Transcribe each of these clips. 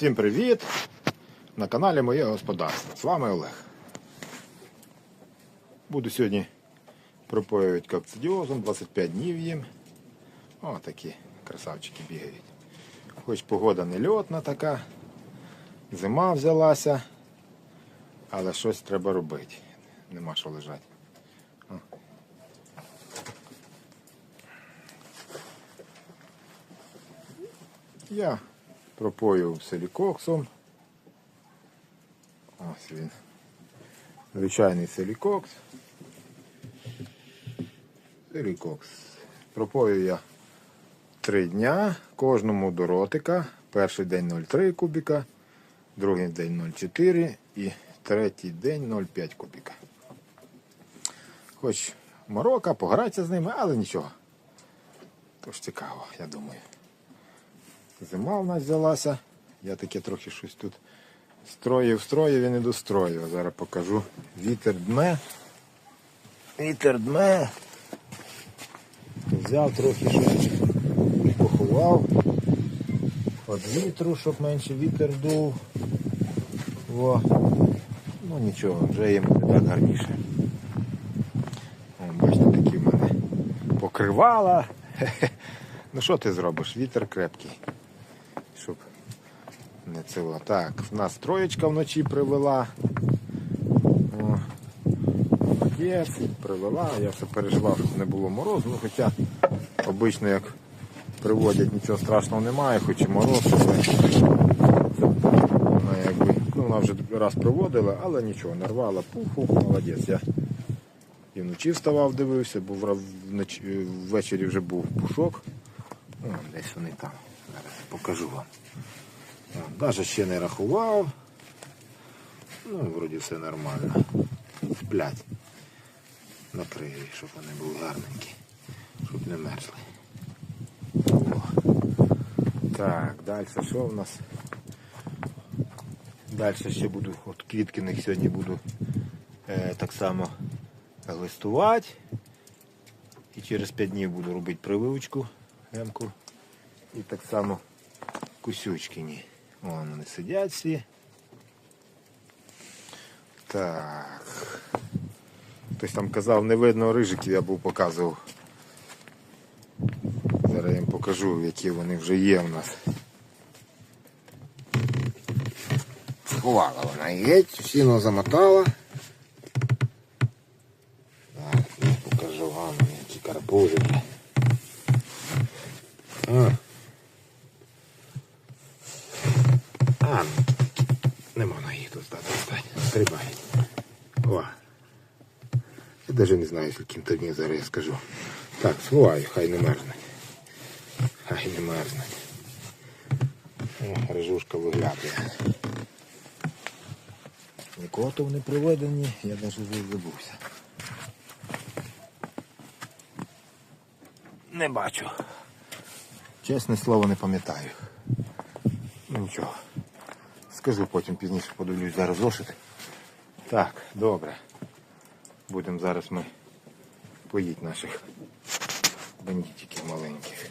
Всім привіт! На каналі Моє Господарство. З вами Олег. Буду сьогодні пропоювати кокцидіозом, 25 днів їм. О, такі красавчики бігають. Хоч погода не льотна така, зима взялася, але щось треба робити. Нема що лежати. Я пропою силікоксом. Ось він. Звичайний силікокс. Силікокс. Пропою я 3 дня кожному до ротика. Перший день 0,3 кубіка, другий день 0,4 і третій день 0,5 кубіка. Хоч морока, погратися з ними, але нічого. Тож цікаво, я думаю. Зима в нас взялася. Я таке трохи щось тут строїв, строїв і не достроїв. Зараз покажу. Вітер дме. Вітер дме. Взяв трохи щось поховав. От вітру, щоб менше вітер дув. Во. Ну нічого, вже їм так гарніше. О, бачите, такі в мене покривала. Ну що ти зробиш? Вітер крепкий. Щоб не цього. Так, в нас троєчка вночі привела. Молодець, привела. Я все переживав, щоб не було морозу. Ну, хоча обично як приводять, нічого страшного немає, хоч і мороз. Вона якби, ну, вона вже раз приводила, але нічого, не рвала пуху, молодець. Я і вночі вставав, дивився, бо вночі, ввечері вже був пушок. О, десь вони там. Покажу вам. Навіть ще не рахував. Ну, вроді все нормально. Сплять. Накрию, щоб вони були гарненькі, щоб не мерзли. О. Так, далі що в нас? Далі ще буду, от квіткиних сьогодні буду е, так само листувати. І через 5 днів буду робити прививочку гемку. І так само кусючкині. Вон вони сидять всі. Так. Хтось там казав, не видно рижиків, я був показував. Зараз я їм покажу, які вони вже є в нас. Сховала вона геть, сіно замотала. Так, я покажу вам, які карпузики. А, Я навіть не знаю, скільки інтерв'ю зараз я скажу. Так, сховаю, хай не мерзнуть. Хай не мерзнуть. О, Рижушка виглядає. Нікого то не приведені, я навіть забувся. Не бачу. Чесне слово, не пам'ятаю. Ну нічого. Скажу потім пізніше подивлюсь зараз зошит. Так, добре. Будемо зараз ми поїти наших бандитиків маленьких.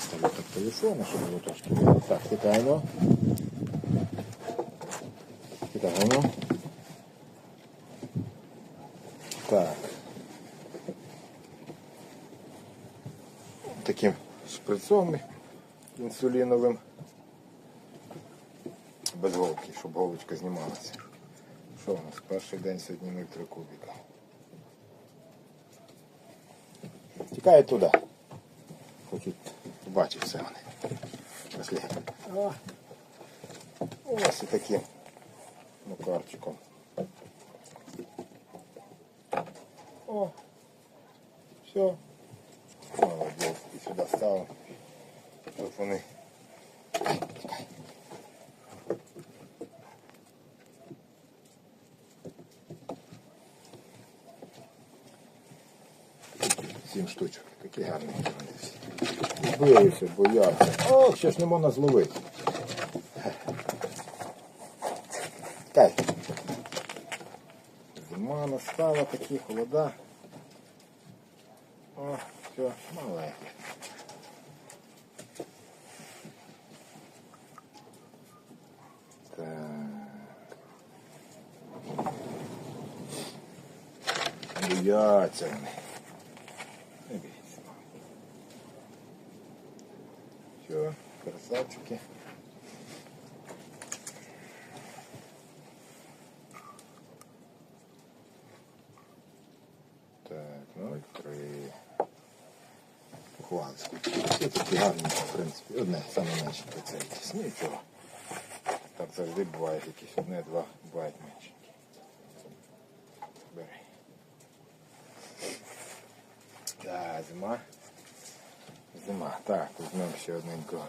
Ставлю так телефон, щоб було трошки. Так, тікаємо. Тікаємо. Так. Таким шприцом інсуліновим. Без голки, щоб голочка знімалася. Що у нас? Перший день сьогодні ми в три кубіка. Тікає туди. Хочуть побачити все вони. Пішли. Ось і таким макарчиком. О! Все. Молодець. І сюди ставимо. Щоб вони. штучок. Такі гарні. Билися, боявся. Ох, ще не можна зловити. Так. Зима настала, такі холода. О, все, маленькі. Так. Бояться вони. Красавчики. Так, ну і три. Похвалиску. Це такі гарні, в принципі. Одне, саме менше це якісь. Ну нічого. Так завжди буває якісь одне, два, бувають меншенькі. Бери. Так, зима. Зима. Так, візьмемо ще одненького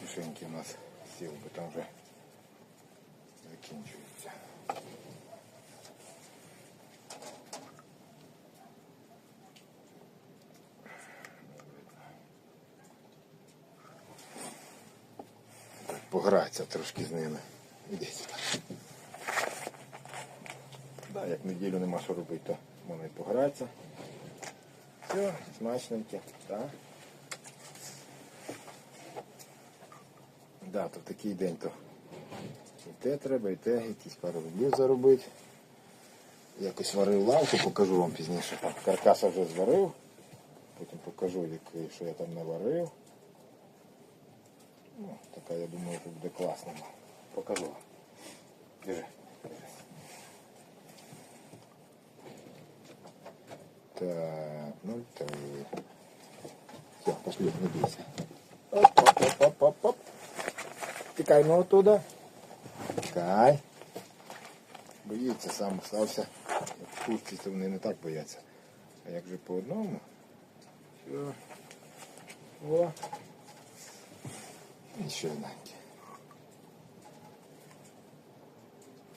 кишеньки у нас сіл, бо там вже закінчується. Погратися трошки з ними. Сюди. Да, як неділю нема що робити, то можна і погратися. Все, смачненьке, так. То в такий день то і те треба, і те, якісь пару рублів заробити. Якось варив лавку, покажу вам пізніше. Там каркаса вже зварив. Потім покажу, який, що я там наварив. Ну, така, я думаю, тут буде класно. Покажу вам. Держи. Так, ну три. Все, пошли, не бійся. Оп, оп, оп, оп, оп, оп. Тікай ну оттуда. Тікай. Боїться, сам остався. Як курці, вони не так бояться. А як же по одному? Все. О. І ще одненьке.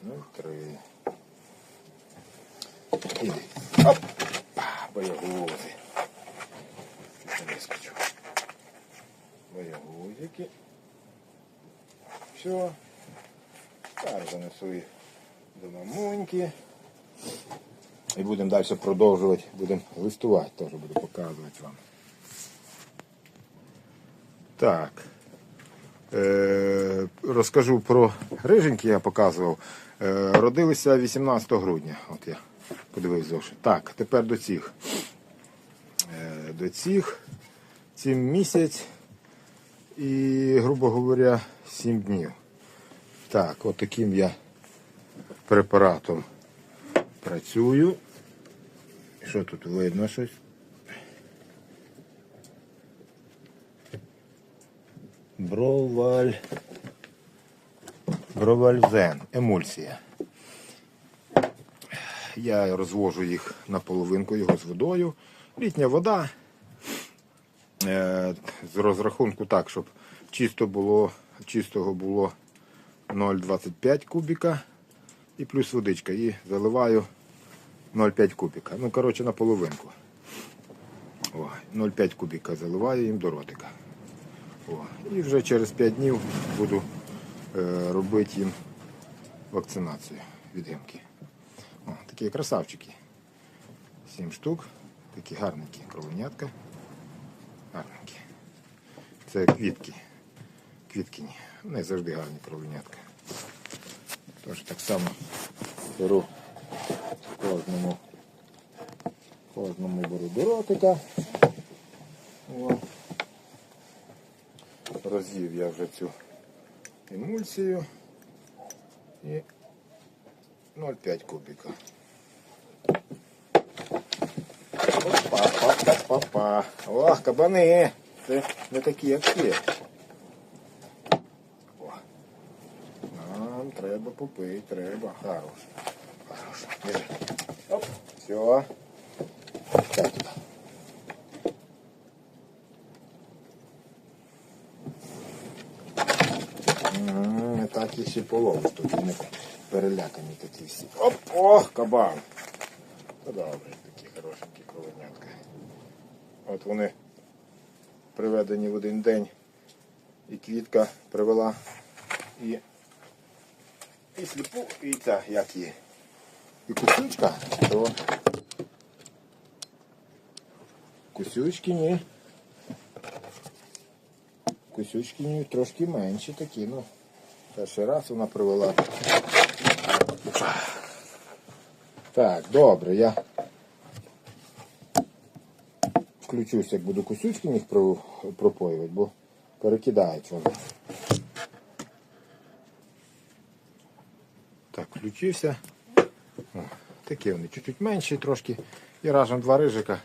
Ну, три. Іди. Оп! Боягузи. Вискочу. Боягузики. Все. Так, занесу їх до мамуньки. І будемо далі продовжувати, будемо листувати, теж буду показувати вам. Так. Е, розкажу про риженьки, я показував. Е, родилися 18 грудня. От я подивився зошит. Так, тепер до цих. Е, до цих 7 місяць і, грубо говоря, 7 днів. Так, от таким я препаратом працюю. Що тут видно щось? Броваль. Бровальзен. Емульсія. Я розвожу їх на половинку його з водою. Літня вода. Е, з розрахунку так, щоб чисто було, чистого було 0,25 кубіка і плюс водичка. І заливаю 0,5 кубіка. Ну, коротше, на половинку. 0,5 кубіка заливаю їм до ротика. О, і вже через 5 днів буду е, робити їм вакцинацію від гемки. О, такі красавчики. 7 штук. Такі гарненькі кровенятка. Гарненькі. Це квітки. Квіткині. Вони завжди гарні кровенятка. Тож так само беру кожному, кожному беру до. Роз'їв я вже цю емульсію і 0,5 кубіка. Опа-па-па-па-па. Ох, кабани! Це не такі, як ті. О. Нам треба. Хорош. Хорош. Держи. Оп. Все. Так. Не так їх ще половиш, тут вони перелякані такі всі. Оп, ох, кабан. Та добре, такі хорошенькі кровенятка. От вони приведені в один день. І квітка привела і, і сліпу, і ця, як її. І кусючка, то кусючки ні. Кусючки ні, трошки менші такі, ну. Перший раз вона привела. Так, добре, я включусь, як буду кусючки їх пропоювати, бо перекидають вони. Включився. О, такі вони чуть-чуть менші трошки. І разом два рижика.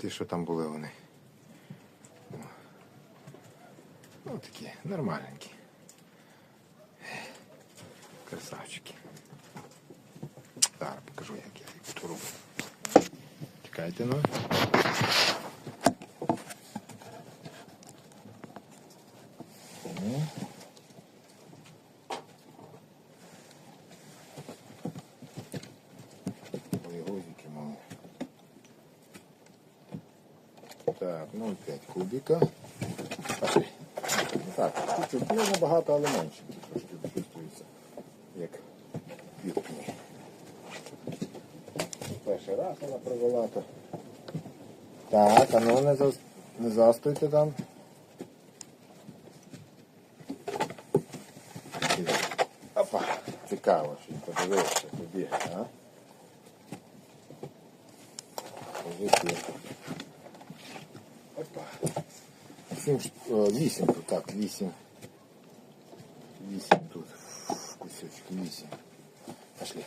Ті, що там були вони. О. Такі нормальненькі. Красавчики. Зараз покажу, як я їх буду робити. Чекайте, ну. О. Ой, гузики мали. Так, 0,5 кубика. Пошли. Ну Так, чуть-чуть, ну набагато, але менше. Трошки чувствується, як квітні. Перший раз вона провела то. Так, а ну не, зас... не застойте там. Опа, цікаво, що подивився тобі, а? Скажи, Опа. Сім, е, вісім тут, так, вісім. Вісім тут. Кусочки, вісім. Пошли.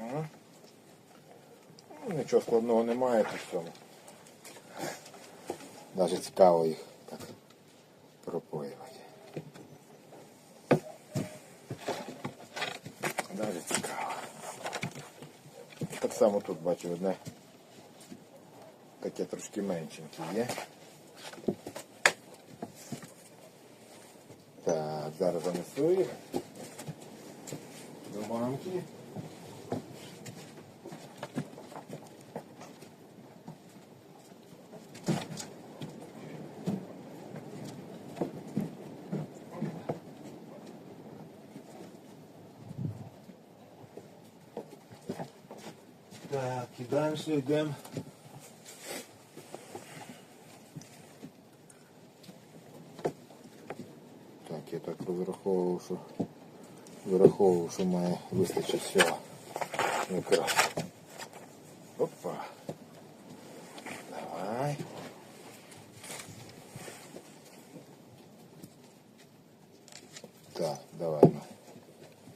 Ага. Ну, Нічого складного немає тут цьому. Даже цікаво їх так пропоювати. Даже цікаво. Так само тут бачу одне. Таке трошки меншеньке є. Так, зараз занесу їх до мамки. Так, і далі йдемо. Я так розраховував, що вираховував, що має вистачить всього. Якраз. Опа. Давай. Так, давай, ну.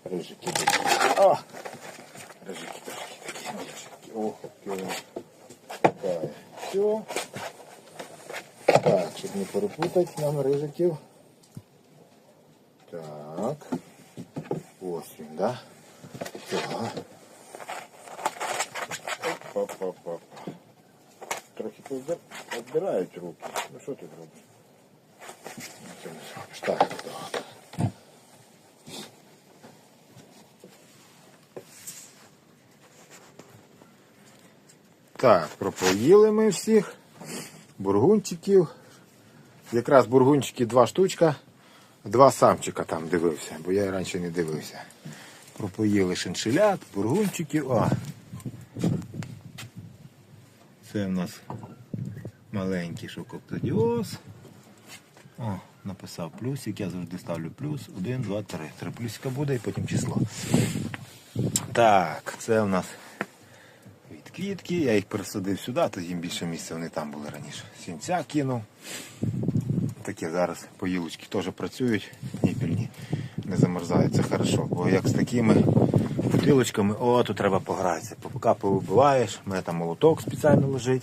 Рижики. А! Рижики трошки такі мальчики. Ох, які Так, все. Так, щоб не перепутати нам рижиків. Так. Ось він, да? Так. Опа-па-па-па. Трохи відбирають руки. Ну що ти робиш? Так, так. Так, пропоїли ми всіх. Бургунчиків. Якраз бургунчики два штучка. Два самчика там дивився, бо я і раніше не дивився. Пропоїли шиншилят, бургунчиків. О. Це в нас маленький шокоптодіоз. О, написав плюсик, я завжди ставлю плюс. Один, два, три. Три плюсика буде і потім число. Так, це в нас від квітки. Я їх пересадив сюди, то їм більше місця вони там були раніше. Сінця кинув. Такі зараз поїлочки теж працюють, ніпільні, не замерзає, Це хорошо. Бо як з такими бутилочками, о, тут треба погратися. Поки повибиваєш, у мене там молоток спеціально лежить.